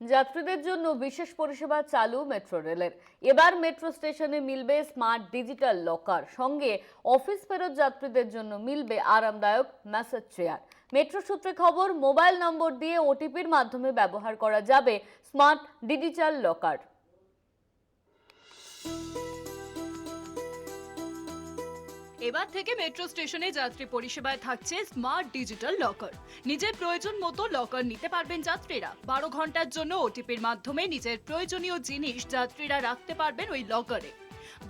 যাত্রীদের জন্য বিশেষ পরিষেবা চালু মেট্রো রেলের। এবার মেট্রো স্টেশনে মিলবে স্মার্ট ডিজিটাল লকার। সঙ্গে অফিস ফেরত যাত্রীদের জন্য মিলবে আরামদায়ক ম্যাসেজ চেয়ার। মেট্রো সূত্রে খবর, মোবাইল নম্বর দিয়ে ওটিপির মাধ্যমে ব্যবহার করা যাবে স্মার্ট ডিজিটাল লকার। এবার থেকে মেট্রো স্টেশনে যাত্রী পরিষেবায় থাকছে স্মার্ট ডিজিটাল লকার। নিজের প্রয়োজন মতো লকার নিতে পারবেন যাত্রীরা। বারো ঘণ্টার জন্য ওটিপির মাধ্যমে নিজের প্রয়োজনীয় জিনিস যাত্রীরা রাখতে পারবেন ওই লকারে।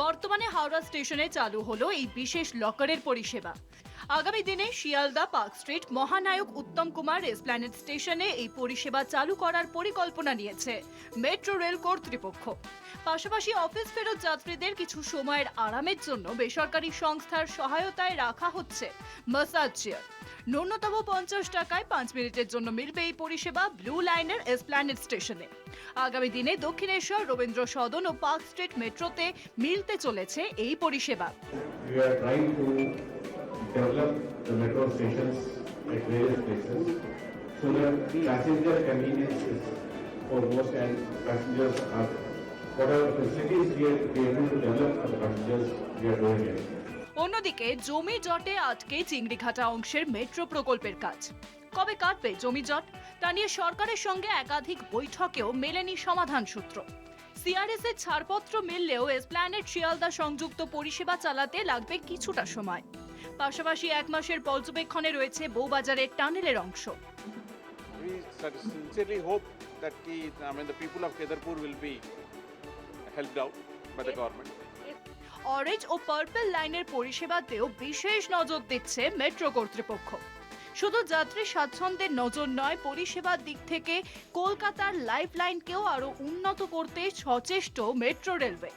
বর্তমানে হাওড়া স্টেশনে চালু হলো এই বিশেষ লকারের পরিষেবা। আগামী দিনে শিয়ালদা, পার্ক স্ট্রিট, মহানায়ক উত্তম কুমার এসপ্ল্যানেড স্টেশনে এই পরিষেবা চালু করার পরিকল্পনা নিয়েছে মেট্রো রেল কর্তৃপক্ষ। পাশাপাশি অফিস ফেরত যাত্রীদের কিছু সময়ের আরামের জন্য বেসরকারি সংস্থার সহায়তায় রাখা হচ্ছে মাসাজ চেয়ার ন্যূনতম পঞ্চাশ টাকায় পাঁচ মিনিটের জন্য মিলবে এই পরিষেবা ব্লু লাইনের এসপ্ল্যানেড স্টেশনে। আগামী দিনে দক্ষিণেশ্বর রবীন্দ্র সদন ও পার্ক স্ট্রিট মেট্রোতে মিলতে চলেছে এই পরিষেবা। Develop the metro stations at various places so that passenger convenience is foremost and passengers are, whatever facilities we are able to develop for the passengers, we are doing it. অন্যদিকে জমি জটে আটকে চিংড়িঘাটা অংশের metro প্রকল্পের কাজ কবে কাটবে জমি জট তা নিয়ে সরকারের সঙ্গে একাধিক বৈঠকেও মেলেনি সমাধান সূত্র সিআরএস এর ছাড়পত্র মিললেও এসপ্ল্যানেট শিয়ালদা সংযুক্ত পরিষেবা চালাতে লাগবে কিছুটা সময় পাশাপাশি এক মাসের পর্যবেক্ষণে রয়েছে বউবাজারের টানেলের অংশ। We sincerely hope that ki, I mean, the people of Kedarpur will be helped out by the government. Orange O purple লাইনের পরিষেবাতেও বিশেষ নজর দিচ্ছে মেট্রো কর্তৃপক্ষ। শুধু যাত্রী স্বাচ্ছন্দ্যের নজর নয় পরিষেবার দিক থেকে কলকাতার লাইফ লাইনকেও আরও উন্নত করতে সচেষ্ট মেট্রো রেলওয়ে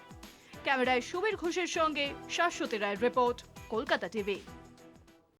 ক্যামেরায় সুবীর ঘোষের সঙ্গে শাশ্বতী রায়ের রিপোর্ট কলকাতা টিভি।